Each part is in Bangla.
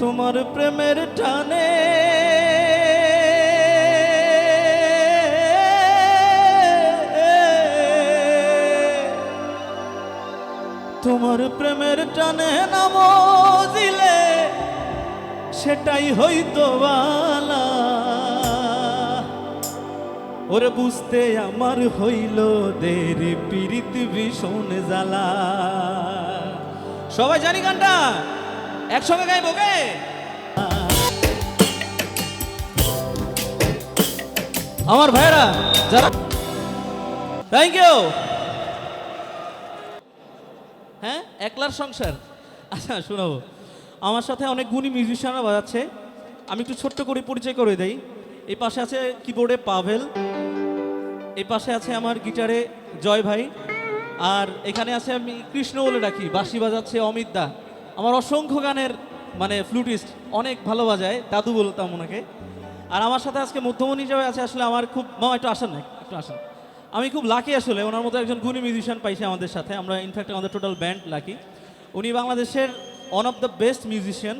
তোমার প্রেমের টানে। তোমার প্রেমের টানে নাম দিলে সেটাই হইতো বালা ওরে বুঝতে আমার হইল দেরি পীড়িত ভীষণ জ্বালা। সবাই জানি গানটা? একসঙ্গে গাইব কে আমার ভাইরা যারা থ্যাংক ইউ হ্যাঁ একলার সংসার। আচ্ছা শোনাবো। আমার সাথে অনেক গুণী মিউজিশিয়ানরা বাজাচ্ছে। আমি একটু ছোট্ট করে পরিচয় করে দেই। এই পাশে আছে কিবোর্ডে পাভেল এই পাশে আছে আমার গিটারে জয় ভাই। আর এখানে আছে আমি কৃষ্ণ বলে ডাকি, বাঁশি বাজাচ্ছে অমিত দা। আমার অসংখ্য গানের মানে ফ্লুটিস্ট অনেক ভালো বাজায় দাদু বলতাম ওনাকে। আর আমার সাথে আজকে মধ্যমণি হিসাবে আছে, আসলে আমার খুব মামা একটু আসেন না, একটু আসেন। আমি খুব লাকি আসলে, ওনার মতো একজন গুণী মিউজিশিয়ান পাইছে আমাদের সাথে। আমরা ইনফ্যাক্ট আমাদের টোটাল ব্যান্ড লাকি উনি বাংলাদেশের one of the best musician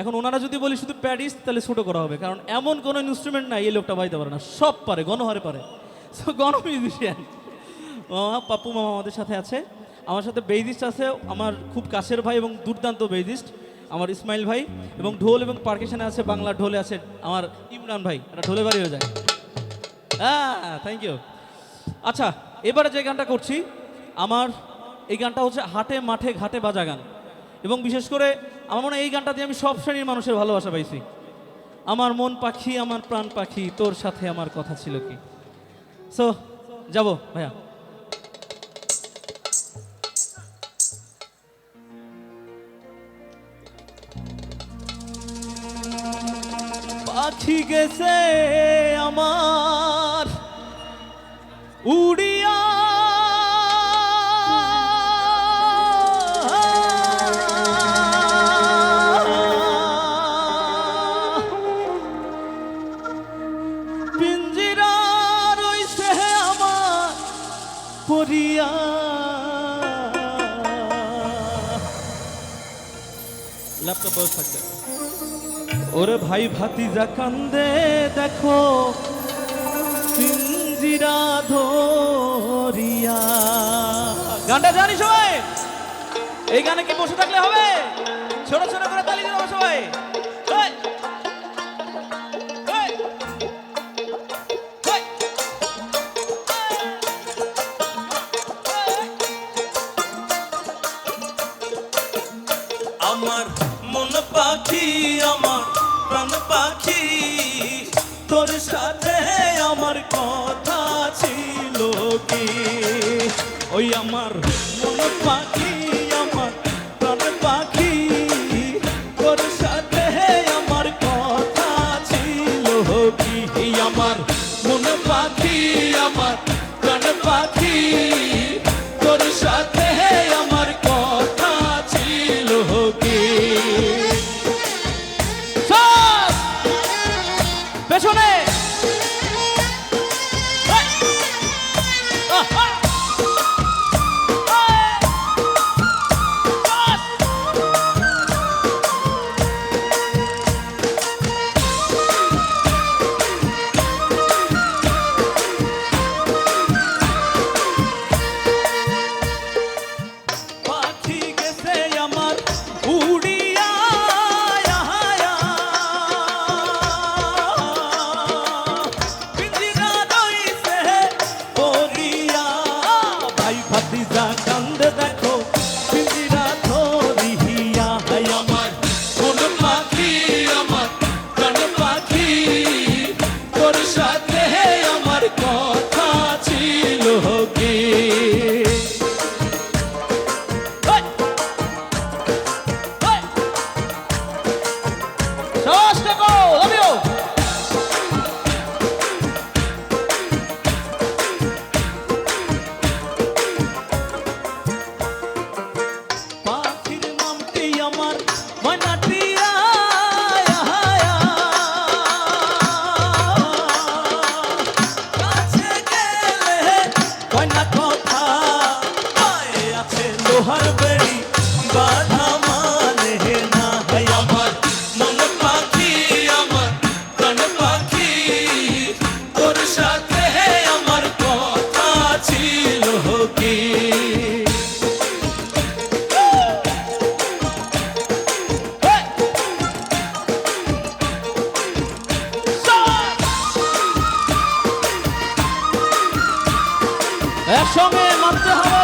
এখন ওনারা যদি বলি শুধু প্যাডিস তাহলে ছোটো করা হবে। কারণ এমন কোনো ইনস্ট্রুমেন্ট নাই, এই লোকটা বাজাতে পারে না। সব পারে, গণহারে পারে। সো গণ মিউজিশিয়ান মামা পাপ্পু মামা আমাদের সাথে আছে। আমার সাথে বেইজিস্ট আছে, আমার খুব কাছের ভাই এবং দুর্দান্ত বেইজিস্ট, আমার ইসমাইল ভাই এবং ঢোল এবং পার্কেশনে আছে, বাংলা ঢোলে আছে আমার ইমরান ভাই এটা ঢোলে বাড়ি হয়ে যায়। হ্যাঁ থ্যাংক ইউ আচ্ছা এবারে যে গানটা করছি, আমার এই গানটা হচ্ছে হাটে মাঠে ঘাটে বাজা গান। এবং বিশেষ করে আমার মনে হয় এই গানটা দিয়ে আমি সব শ্রেণির মানুষের ভালোবাসা পাইছি। আমার মন পাখি, আমার প্রাণ পাখি, তোর সাথে আমার কথা ছিল কি? সো যাব, ভাইয়া। পাখি গেছে আমার। উড়িয়া। পিঞ্জিরা রইছে আমার পরিয়া। ল্যাপটপ থাকবে ওরে ভাই ভাতিজা কান্দে, দেখো সিঞ্জিরা ধরিয়া। গানটা জানি সবাই? এই গানে কি বসে থাকলে হবে? ছোট ছোট করে তালি হবে সবাই! আমার মন পাখি আমার প্রাণ পাখি। তোর সাথে আমার কথা ছিল কি? ওই আমার মন পাখি পেছনে। Why not? একসঙ্গে মানতে হবে।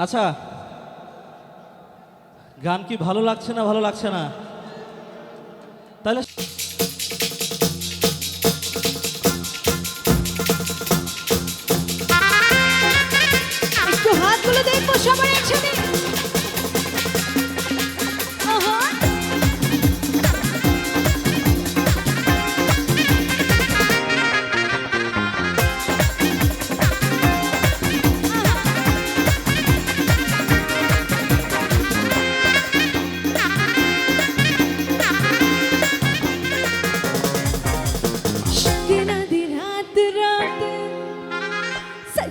আচ্ছা গান কি ভালো লাগছে না ভালো লাগছে না?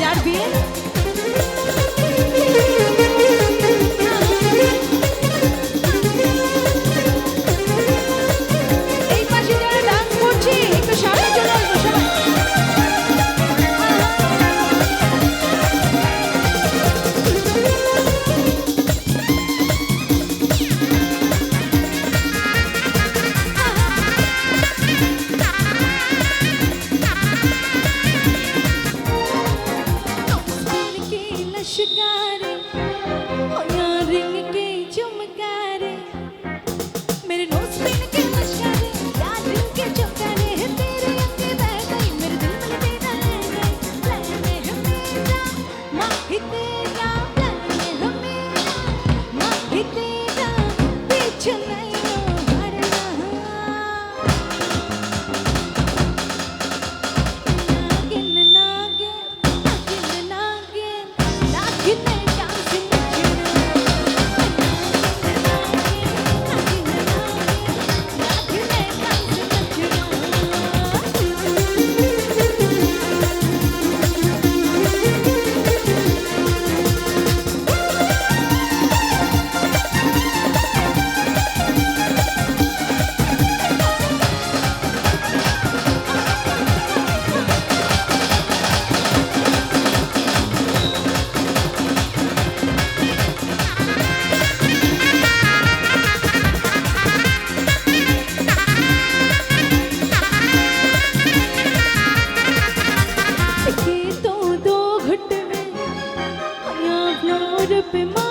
যার বিয়ে be mine.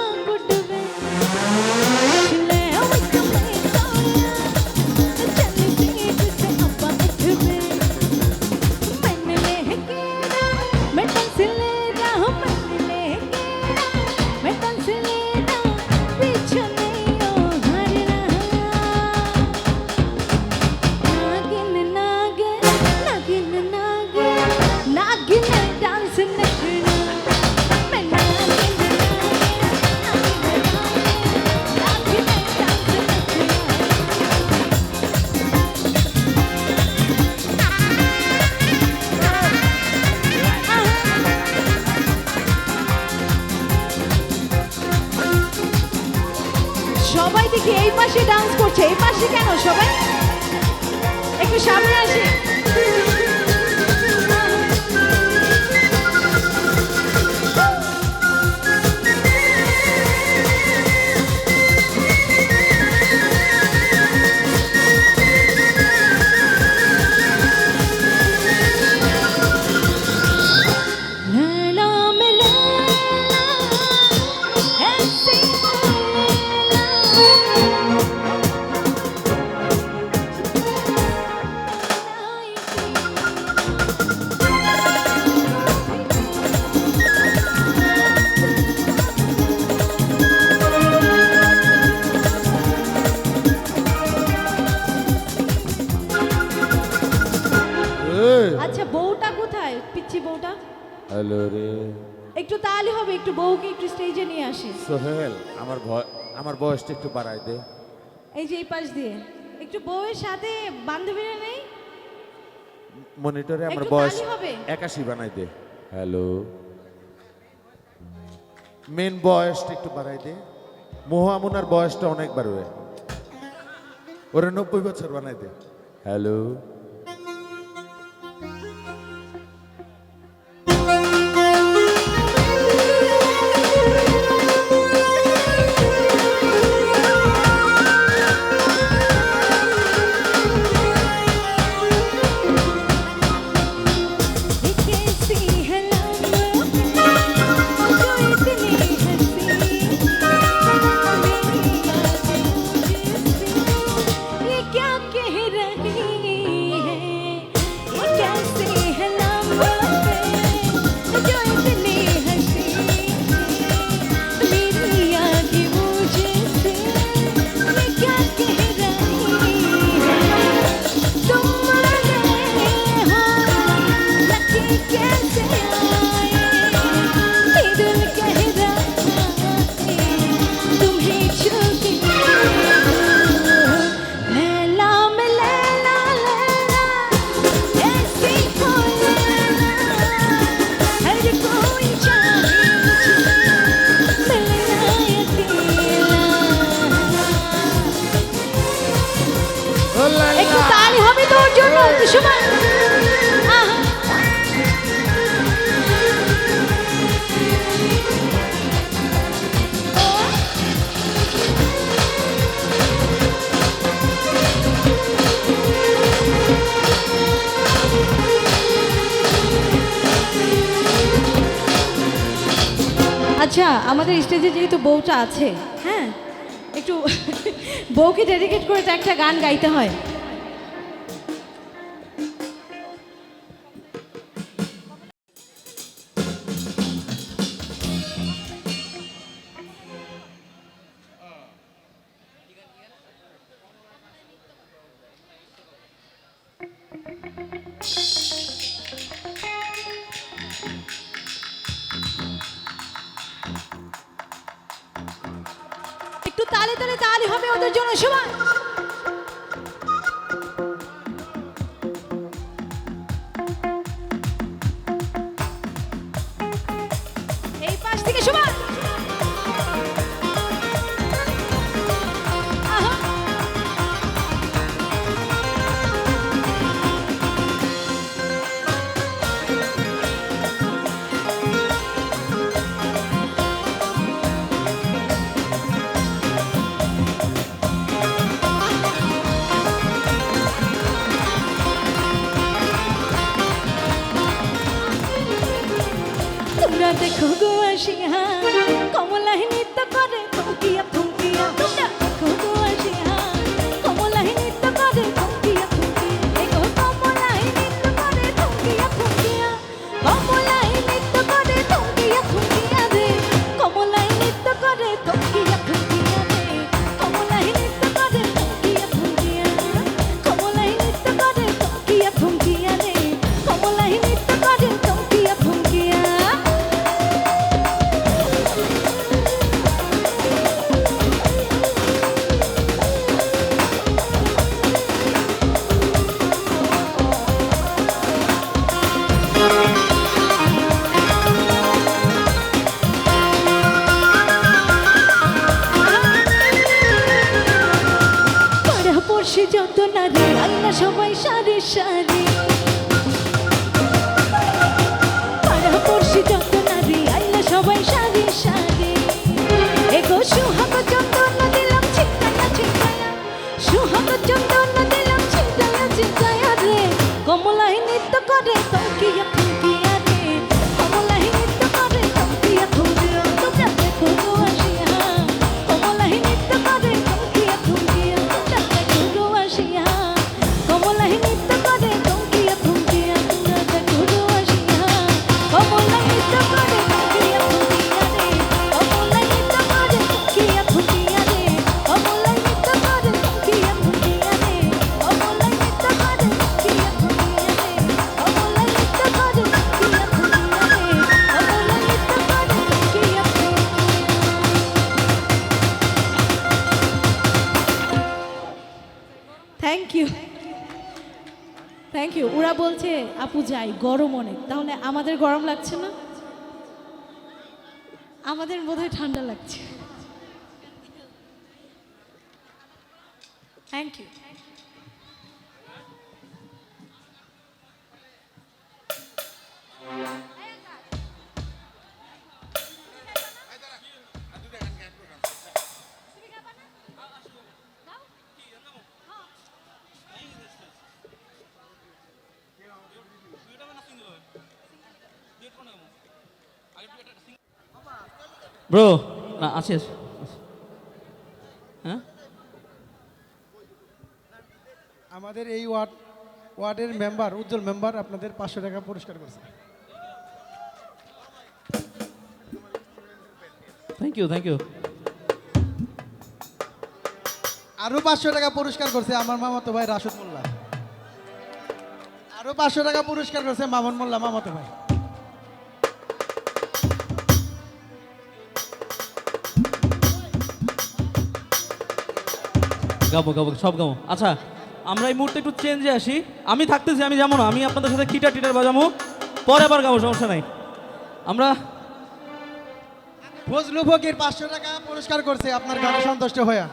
একটু তালি হবে একটু বউকে একটু স্টেজে নিয়ে আসি। সোহেল আমার আমার বয়সটা একটু বাড়াই দে। এই যে এই পাশ দিয়ে। একটু বউয়ের সাথে বান্ধবীরা নেই? মনিটরে আমার বয়স একাশি বানাই দে। হ্যালো মেন বয়সটা একটু বাড়াই দে। মোহামুনার বয়সটা অনেক বাড়বে। ওরা নব্বই বছর বানাই দে। হ্যালো আচ্ছা আমাদের স্টেজে যেহেতু বউটা আছে হ্যাঁ? একটু বউকে ডেডিকেট করে তো একটা গান গাইতে হয়। তালে তালে তালি হবে ওদের জন্য সবাই 成为傻的，傻的。ইউ ইউ ওরা বলছে আপু যাই গরম অনেক। তাহলে আমাদের গরম লাগছে না? আমাদের বোধহয় ঠান্ডা লাগছে। থ্যাংক ইউ ব্রো না আছে আছে। হ্যাঁ? আমাদের এই ওয়ার্ড ওয়ার্ডের মেম্বার উজ্জ্বল মেম্বার আপনাদের পাঁচশো টাকা পুরস্কার করছে। থ্যাংক ইউ থ্যাংক ইউ আরও পাঁচশো টাকা পুরস্কার করছে আমার মামাতো ভাই রাশদ মোল্লা। আরও পাঁচশো টাকা পুরস্কার করছে মামুন মোল্লা মামাতো ভাই। গাবো গাবো সব গাবো। আচ্ছা আমরা এই মুহূর্তে একটু চেঞ্জে আসি। আমি থাকতেছি আমি যেমন আমি আপনাদের সাথে কিটার টিটার বাজাবো। পরে আবার গাবো সমস্যা নাই। আমরা ফজলু ফকির পাঁচশো টাকা পুরস্কার করছে আপনার গানে সন্তুষ্ট হয়ে।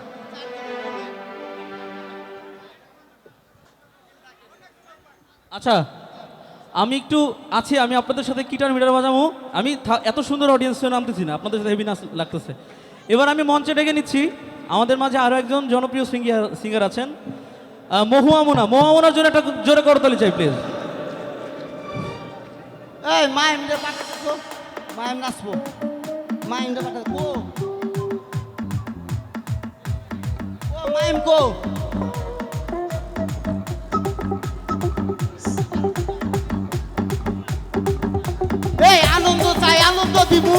আচ্ছা আমি একটু আছি আমি আপনাদের সাথে কিটার মিটার বাজাবো। আমি এত সুন্দর অডিয়েন্স নামতেছি না আপনাদের সাথে হেভি নাচ লাগতেছে। এবার আমি মঞ্চে ডেকে নিচ্ছি। আমাদের মাঝে আরও একজন জনপ্রিয় সিঙ্গার সিঙ্গার আছেন। আহ, মহু আমুনা মহু জন্য একটা জোরে করতালি চাই প্লিজ মাইম মাইম আনন্দ চাই আনন্দ দিবু